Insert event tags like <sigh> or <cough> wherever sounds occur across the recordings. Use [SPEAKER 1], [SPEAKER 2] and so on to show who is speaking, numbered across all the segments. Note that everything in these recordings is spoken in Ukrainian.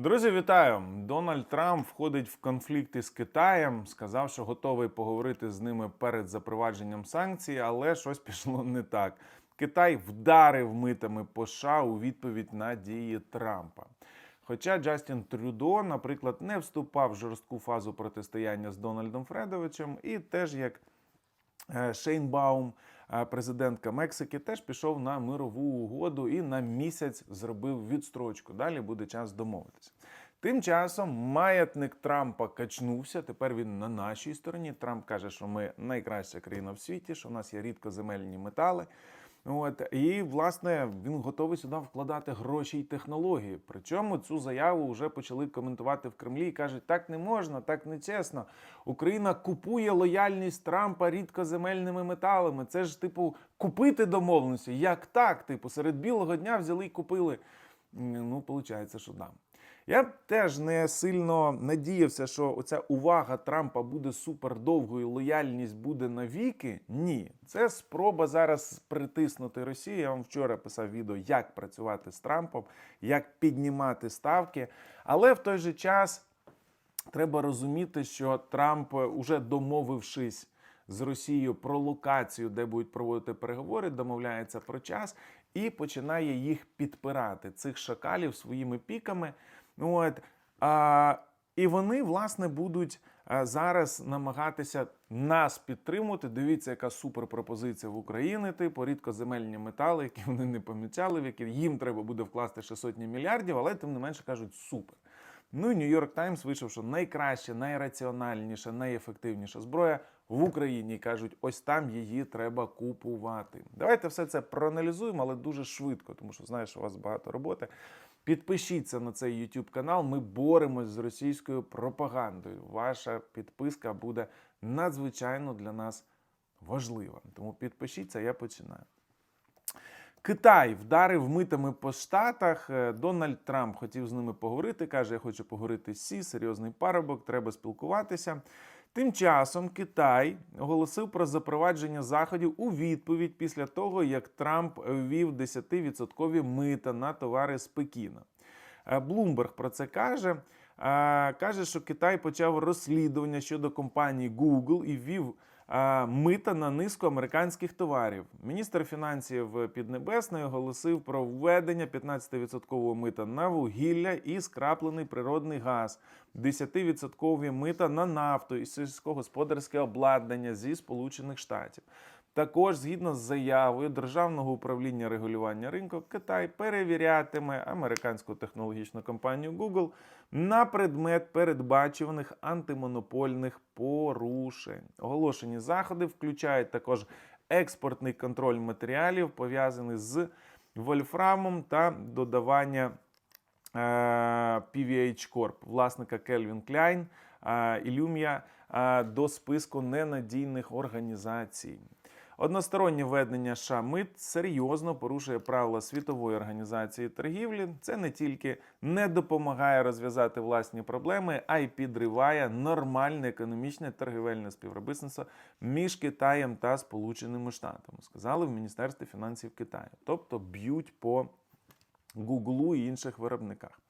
[SPEAKER 1] Друзі, вітаю! Дональд Трамп входить в конфлікт із Китаєм. Сказав, що готовий поговорити з ними перед запровадженням санкцій, але щось пішло не так. Китай вдарив митами по США у відповідь на дії Трампа. Хоча Джастін Трюдо, наприклад, не вступав в жорстку фазу протистояння з Дональдом Фредовичем, і теж як Е, Шейнбаум, президентка Мексики, теж пішов на мирову угоду і на місяць зробив відстрочку. Далі буде час домовитися. Тим часом маятник Трампа качнувся. Тепер він на нашій стороні. Трамп каже, що ми найкраща країна в світі, що в нас є рідкоземельні метали. От і власне він готовий сюди вкладати гроші й технології. Причому цю заяву вже почали коментувати в Кремлі і кажуть, так не можна, так не чесно. Україна купує лояльність Трампа рідкоземельними металами. Це ж, типу, купити домовленості. Як так? Типу, серед білого дня взяли і купили. Ну, виходить, що да. Я теж не сильно надіявся, що оця увага Трампа буде супердовгою, лояльність буде навіки. Ні, це спроба зараз притиснути Росію. Я вам вчора писав відео, як працювати з Трампом, як піднімати ставки. Але в той же час треба розуміти, що Трамп, уже домовившись з Росією про локацію, де будуть проводити переговори, домовляється про час і починає їх підпирати цих шакалів своїми піками. От а, і вони власне будуть а, зараз намагатися нас підтримувати. Дивіться, яка суперпропозиція в Україні, типу рідкоземельні метали, які вони не помічали, в які їм треба буде вкласти ще сотні мільярдів, але тим не менше кажуть супер. Ну і Нью-Йорк Таймс вийшов, що найкраща, найраціональніша, найефективніша зброя в Україні. Кажуть, ось там її треба купувати. Давайте все це проаналізуємо, але дуже швидко, тому що знаєш, у вас багато роботи. Підпишіться на цей YouTube канал. Ми боремось з російською пропагандою. Ваша підписка буде надзвичайно для нас важлива. Тому підпишіться, я починаю. Китай вдарив митами по штатах. Е, Дональд Трамп хотів з ними поговорити. каже: Я хочу поговорити з Сі, серйозний парубок, треба спілкуватися. Тим часом Китай оголосив про запровадження заходів у відповідь після того, як Трамп ввів 10% мита на товари з Пекіна. Блумберг про це каже. Е, Каже, що Китай почав розслідування щодо компанії Google і ввів е, мита на низку американських товарів. Міністр фінансів Піднебесної оголосив про введення 15% мита на вугілля і скраплений природний газ, 10% мита на нафту і сільськогосподарське обладнання зі Сполучених Штатів. Також, згідно з заявою Державного управління регулювання ринку, Китай перевірятиме американську технологічну компанію Google на предмет передбачуваних антимонопольних порушень. Оголошені заходи включають також експортний контроль матеріалів, пов'язаний з вольфрамом та додавання е, PVH Corp, власника Kelvin Klein е, і Lumia е, до списку ненадійних організацій. Одностороннє введення США мит серйозно порушує правила світової організації торгівлі. Це не тільки не допомагає розв'язати власні проблеми, а й підриває нормальне економічне торгівельне співробітництво між Китаєм та Сполученими Штатами. Сказали в Міністерстві фінансів Китаю. Тобто б'ють по Гуглу і інших виробниках.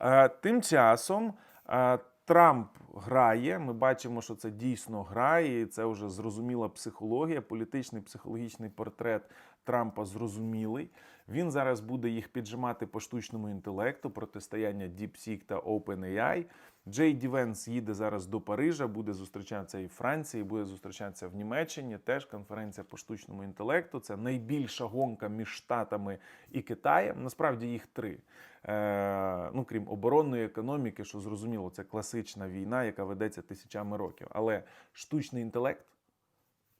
[SPEAKER 1] Е, Тим часом е, Трамп грає. Ми бачимо, що це дійсно грає, і це вже зрозуміла психологія, політичний психологічний портрет Трампа зрозумілий. Він зараз буде їх піджимати по штучному інтелекту, протистояння DeepSeek та OpenAI. Джей Ді Венс їде зараз до Парижа, буде зустрічатися і в Франції, буде зустрічатися в Німеччині. Теж конференція по штучному інтелекту. Це найбільша гонка між Штатами і Китаєм. Насправді їх три. Е, ну, крім оборонної економіки, що зрозуміло, це класична війна, яка ведеться тисячами років. Але штучний інтелект,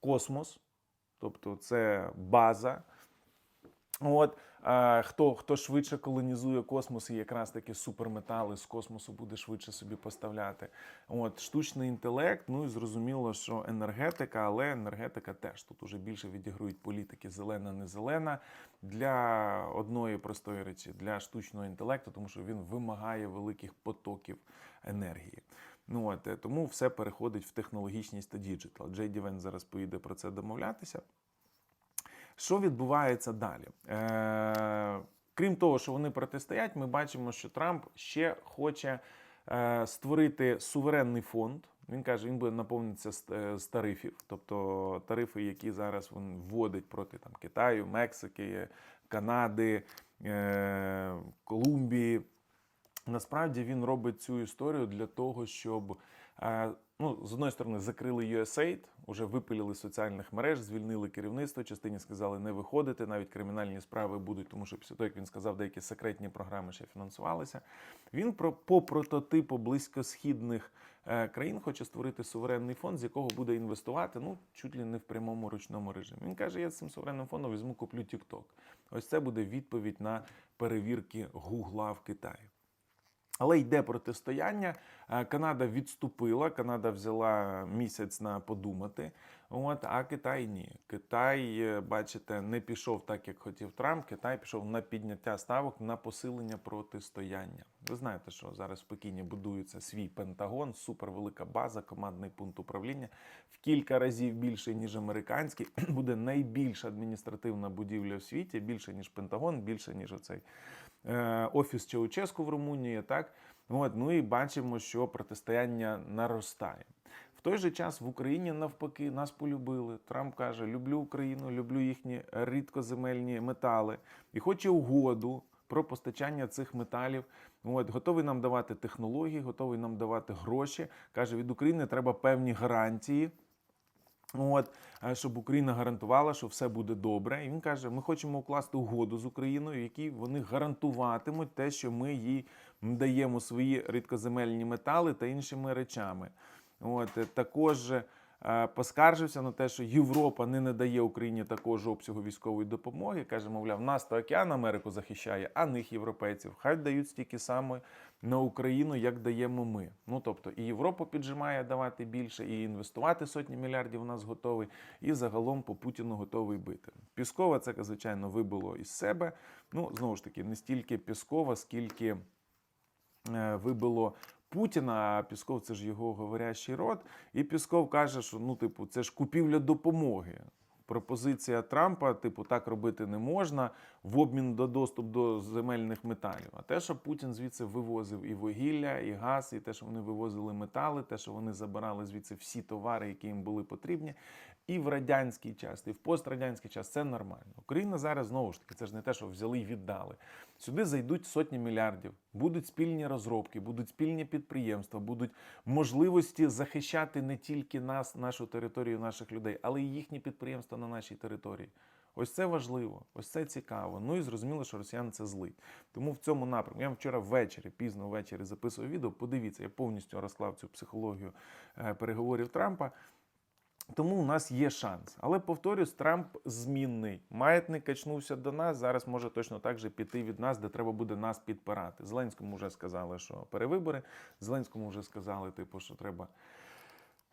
[SPEAKER 1] космос, тобто це база. От хто, хто швидше колонізує космос, і якраз таки суперметали з космосу буде швидше собі поставляти. От штучний інтелект. Ну і зрозуміло, що енергетика, але енергетика теж тут уже більше відігрують політики зелена, не зелена для одної простої речі, для штучного інтелекту, тому що він вимагає великих потоків енергії. Ну от е, тому все переходить в технологічність та діджитал. Джей Ді Венс зараз поїде про це домовлятися. Що відбувається далі? Е, Крім того, що вони протистоять, ми бачимо, що Трамп ще хоче е, створити суверенний фонд. Він каже, він буде наповнитися з, е, тарифів, тобто тарифи, які зараз він вводить проти там Китаю, Мексики, Канади, е, Колумбії. Насправді він робить цю історію для того, щоб ну, з одної сторони закрили USAID, уже випилили соціальних мереж, звільнили керівництво. Частині сказали не виходити, навіть кримінальні справи будуть, тому що після того, як він сказав, деякі секретні програми ще фінансувалися. Він про по прототипу близькосхідних е, країн хоче створити суверенний фонд, з якого буде інвестувати ну чуть ли не в прямому ручному режимі. Він каже: я з цим суверенним фондом візьму, куплю TikTok. Ось це буде відповідь на перевірки Гугла в Китаї. Але йде протистояння. Е, Канада відступила, Канада взяла місяць на подумати. От, а Китай ні. Китай, е, бачите, не пішов так, як хотів Трамп. Китай пішов на підняття ставок на посилення протистояння. Ви знаєте, що зараз в Пекіні будується свій Пентагон, супервелика база, командний пункт управління в кілька разів більше, ніж американський. <clears throat> Буде найбільша адміністративна будівля в світі, більше ніж Пентагон, більше ніж оцей офіс Чауческу в Румунії. Так, от ну і бачимо, що протистояння наростає. В той же час в Україні навпаки нас полюбили. Трамп каже: люблю Україну, люблю їхні рідкоземельні метали і хоче угоду про постачання цих металів. От, готовий нам давати технології, готовий нам давати гроші. Каже, від України треба певні гарантії. От, е, щоб Україна гарантувала, що все буде добре. І він каже: ми хочемо укласти угоду з Україною, в якій вони гарантуватимуть те, що ми їй даємо свої рідкоземельні метали та іншими речами. От е, також е, поскаржився на те, що Європа не надає Україні такого обсягу військової допомоги. каже, мовляв, нас то океан Америку захищає, а них європейців. Хай дають стільки саме на Україну, як даємо ми. Ну тобто і Європа піджимає давати більше, і інвестувати сотні мільярдів у нас готовий, і загалом по Путіну готовий бити. Піскова це звичайно вибило із себе. Ну знову ж таки, не стільки Піскова, скільки е, вибило Путіна, Пісков це ж його говорящий рот. І Пісков каже, що ну, типу, це ж купівля допомоги. Пропозиція Трампа, типу, так робити не можна в обмін до доступ до земельних металів. А те, що Путін звідси вивозив і вугілля, і газ, і те, що вони вивозили метали, те, що вони забирали звідси всі товари, які їм були потрібні, і в радянський час, і в пострадянський час це нормально. Україна зараз знову ж таки, це ж не те, що взяли і віддали. Сюди зайдуть сотні мільярдів, будуть спільні розробки, будуть спільні підприємства, будуть можливості захищати не тільки нас, нашу територію, наших людей, але й їхні підприємства на нашій території. Ось це важливо, ось це цікаво. Ну і зрозуміло, що росіяни це злить. Тому в цьому напрямку я вчора ввечері, пізно ввечері записував відео. Подивіться, я повністю розклав цю психологію е, переговорів Трампа. Тому у нас є шанс. Але повторюсь, Трамп змінний. Маятник качнувся до нас. Зараз може точно так же піти від нас, де треба буде нас підпирати. Зеленському вже сказали, що перевибори. Зеленському вже сказали, типу, що треба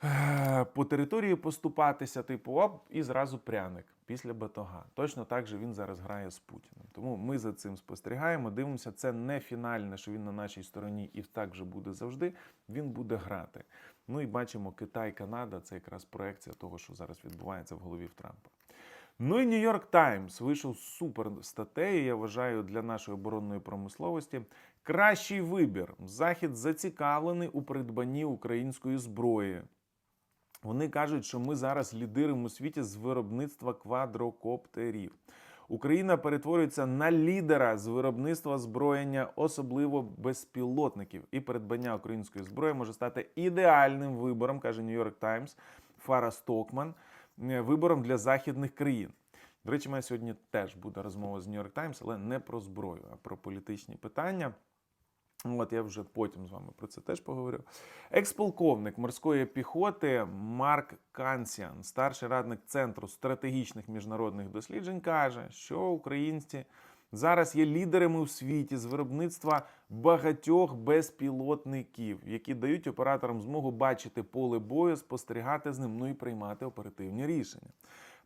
[SPEAKER 1] е, по території поступатися, типу, оп, і зразу пряник після батога. Точно так же він зараз грає з Путіним. Тому ми за цим спостерігаємо, дивимося. Це не фінальне, що він на нашій стороні і так же буде завжди. Він буде грати. Ну і бачимо, Китай, Канада це якраз проекція того, що зараз відбувається в голові в Трампа. Ну і Нью-Йорк Таймс вийшов з супер статтею, я вважаю, для нашої оборонної промисловості. Кращий вибір. Захід зацікавлений у придбанні української зброї. Вони кажуть, що ми зараз лідиримо у світі з виробництва квадрокоптерів. Україна перетворюється на лідера з виробництва зброєння, особливо безпілотників. І придбання української зброї може стати ідеальним вибором, каже Нью-Йорк Таймс Фара Стокман, вибором для західних країн. До речі, мене сьогодні теж буде розмова з Нью-Йорк Таймс, але не про зброю, а про політичні питання. От я вже потім з вами про це теж поговорю. Експолковник морської піхоти Марк Кансіан, старший радник Центру стратегічних міжнародних досліджень, каже, що українці зараз є лідерами у світі з виробництва багатьох безпілотників, які дають операторам змогу бачити поле бою, спостерігати з ним, ну і приймати оперативні рішення.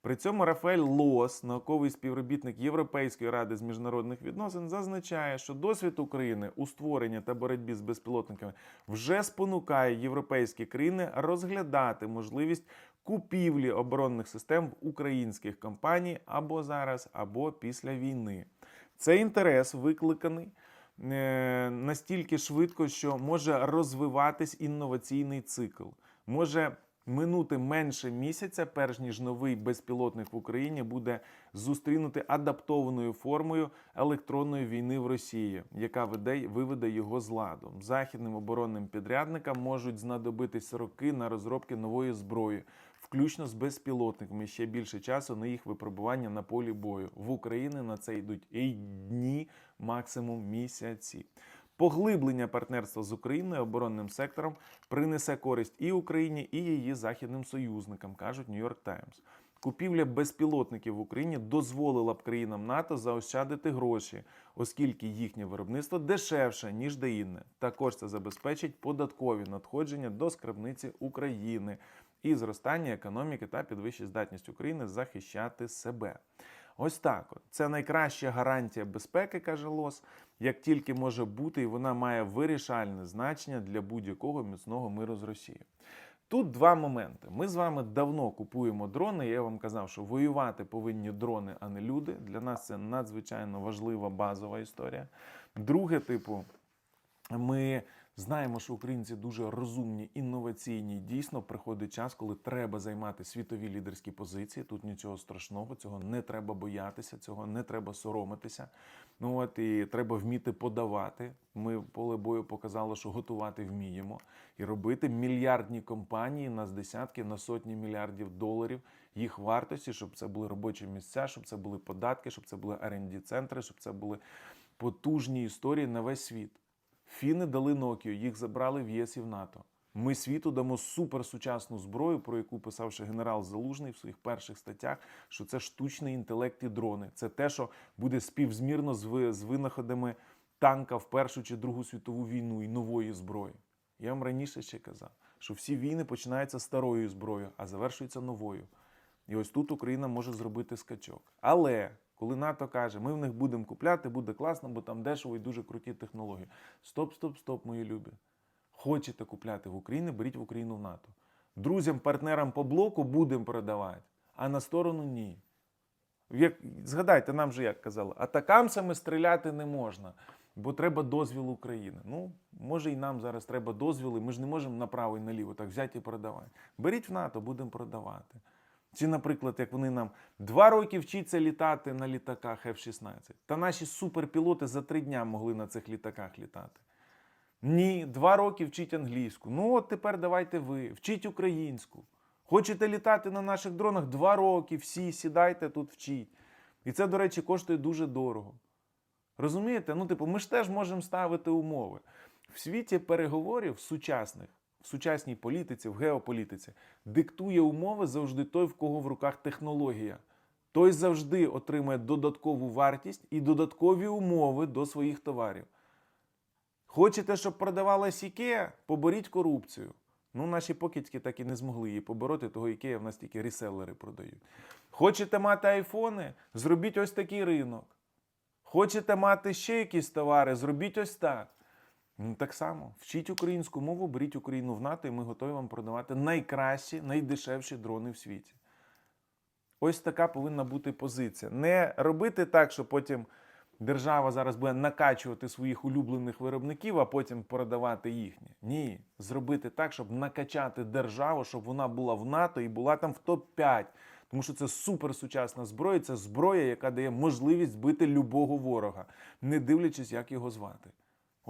[SPEAKER 1] При цьому Рафаель Лос, науковий співробітник Європейської ради з міжнародних відносин, зазначає, що досвід України у створенні та боротьбі з безпілотниками вже спонукає європейські країни розглядати можливість купівлі оборонних систем в українських компаній або зараз, або після війни. Цей інтерес викликаний е, настільки швидко, що може розвиватись інноваційний цикл. Може минути менше місяця, перш ніж новий безпілотник в Україні буде зустрінути адаптованою формою електронної війни в Росії, яка веде, виведе його з ладу. Західним оборонним підрядникам можуть знадобитись роки на розробки нової зброї, включно з безпілотниками. Ще більше часу на їх випробування на полі бою. В Україні на це йдуть і дні, максимум місяці. Поглиблення партнерства з Україною оборонним сектором принесе користь і Україні, і її західним союзникам, кажуть Нью-Йорк Таймс. Купівля безпілотників в Україні дозволила б країнам НАТО заощадити гроші, оскільки їхнє виробництво дешевше ніж деінне. Також це забезпечить податкові надходження до скарбниці України і зростання економіки та підвищить здатність України захищати себе. Ось так. От. Це найкраща гарантія безпеки, каже Лос, як тільки може бути, і вона має вирішальне значення для будь-якого міцного миру з Росією. Тут два моменти. Ми з вами давно купуємо дрони. Я вам казав, що воювати повинні дрони, а не люди. Для нас це надзвичайно важлива базова історія. Друге, типу, ми знаємо, що українці дуже розумні, інноваційні. Дійсно, приходить час, коли треба займати світові лідерські позиції. Тут нічого страшного, цього не треба боятися, цього не треба соромитися. Ну от і треба вміти подавати. Ми поле бою показали, що готувати вміємо і робити мільярдні компанії на десятки на сотні мільярдів доларів їх вартості, щоб це були робочі місця, щоб це були податки, щоб це були rd центри, щоб це були потужні історії на весь світ. Фіни дали Nokia, їх забрали в ЄС і в НАТО. Ми світу дамо суперсучасну зброю, про яку писав ще генерал Залужний в своїх перших статтях, що це штучний інтелект і дрони. Це те, що буде співзмірно з винаходами танка в Першу чи Другу світову війну і нової зброї. Я вам раніше ще казав, що всі війни починаються старою зброєю, а завершуються новою. І ось тут Україна може зробити скачок. Але коли НАТО каже, ми в них будемо купляти, буде класно, бо там дешево і дуже круті технології. Стоп, стоп, стоп, мої любі. Хочете купляти в Україні, беріть в Україну в НАТО. Друзям, партнерам по блоку будемо продавати, а на сторону ні. Як, згадайте, нам же як казали, атакамсами стріляти не можна, бо треба дозвіл України. Ну, може і нам зараз треба дозвіли, ми ж не можемо направо і наліво так взяти і продавати. Беріть в НАТО, будемо продавати. Чи, наприклад, як вони нам два роки вчаться літати на літаках F-16. Та наші суперпілоти за три дня могли на цих літаках літати. Ні, два роки вчіть англійську. Ну от тепер давайте ви, вчіть українську. Хочете літати на наших дронах два роки, всі сідайте тут вчіть. І це, до речі, коштує дуже дорого. Розумієте? Ну, типу, ми ж теж можемо ставити умови. В світі переговорів сучасних, в сучасній політиці, в геополітиці, диктує умови завжди той, в кого в руках технологія. Той завжди отримає додаткову вартість і додаткові умови до своїх товарів. Хочете, щоб продавалась Ікея? Поборіть корупцію. Ну, наші покидьки так і не змогли її побороти, того Ікея в нас тільки реселери продають. Хочете мати айфони? Зробіть ось такий ринок. Хочете мати ще якісь товари? Зробіть ось так. Ну, так само, вчіть українську мову, беріть Україну в НАТО, і ми готові вам продавати найкращі, найдешевші дрони в світі. Ось така повинна бути позиція. Не робити так, що потім держава зараз буде накачувати своїх улюблених виробників, а потім продавати їхнє. Ні, зробити так, щоб накачати державу, щоб вона була в НАТО і була там в топ-5. Тому що це суперсучасна зброя, це зброя, яка дає можливість збити любого ворога, не дивлячись, як його звати.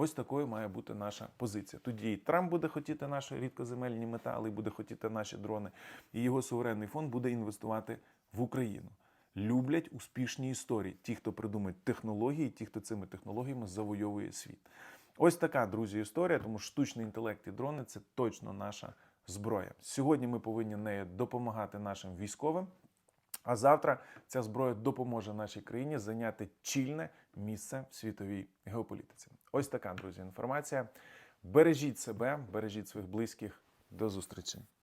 [SPEAKER 1] Ось такою має бути наша позиція. Тоді і Трамп буде хотіти наші рідкоземельні метали, буде хотіти наші дрони, і його суверенний фонд буде інвестувати в Україну. Люблять успішні історії. Ті, хто придумують технології, ті, хто цими технологіями завойовує світ. Ось така, друзі, історія. Тому штучний інтелект і дрони це точно наша зброя. Сьогодні ми повинні нею допомагати нашим військовим. А завтра ця зброя допоможе нашій країні зайняти чільне місце в світовій геополітиці. Ось така, друзі, інформація. Бережіть себе, бережіть своїх близьких. До зустрічі.